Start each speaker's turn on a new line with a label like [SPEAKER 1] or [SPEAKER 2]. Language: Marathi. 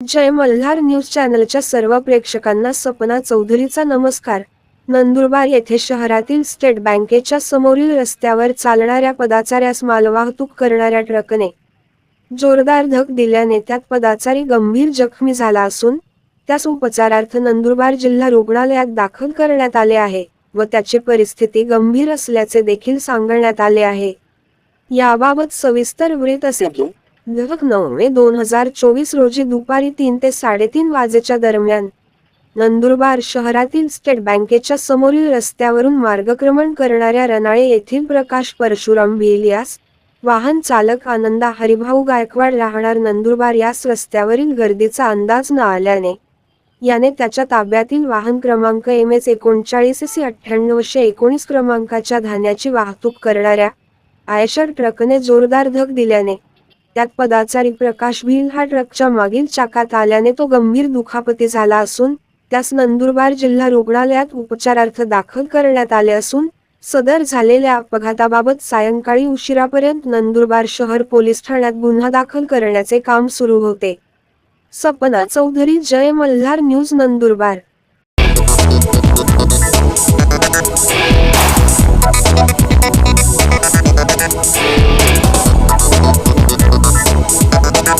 [SPEAKER 1] जय मल्हार न्यूज चॅनलच्या सर्व प्रेक्षकांना सपना चौधरीचा नमस्कार. नंदुरबार येथे शहरातील स्टेट बँकेच्या समोरील रस्त्यावर चालणाऱ्या पदाचाऱ्यास मालवाहतूक करणाऱ्या ट्रकने जोरदार धक दिल्याने त्यात पदाचारी गंभीर जखमी झाला असून त्यास उपचारार्थ नंदुरबार जिल्हा रुग्णालयात दाखल करण्यात आले आहे व त्याची परिस्थिती गंभीर असल्याचे देखील सांगण्यात आले आहे. याबाबत सविस्तर वृत्त असे. की नऊ मे दोन हजार चोवीस रोजी दुपारी तीन ते साडेतीन वाजेच्या दरम्यान नंदुरबार शहरातील स्टेट बँकेच्या समोरील रस्त्यावरून मार्गक्रमण करणाऱ्या रनाळे येथील प्रकाश परशुराम भिलियास वाहन चालक आनंदा हरिभाऊ गायकवाड राहणार नंदुरबार यास रस्त्यावरील गर्दीचा अंदाज न आल्याने याने त्याच्या ताब्यातील वाहन क्रमांक एम एस एकोणचाळीस सी अठ्ठ्याण्णवशे एकोणीस क्रमांकाच्या धान्याची वाहतूक करणाऱ्या आयशर ट्रकने जोरदार धक दिल्याने त्यात पदाचारी प्रकाश भिल हा ट्रकच्या मागील चाकात आल्याने तो गंभीर दुखापती झाला असून त्यास नंदुरबार जिल्हा रुग्णालयात उपचारार्थ दाखल करण्यात आले असून सदर झालेल्या अपघाताबाबत सायंकाळी उशिरापर्यंत नंदुरबार शहर पोलीस ठाण्यात गुन्हा दाखल करण्याचे काम सुरू होते. सपना चौधरी जय मल्हार न्यूज नंदुरबार.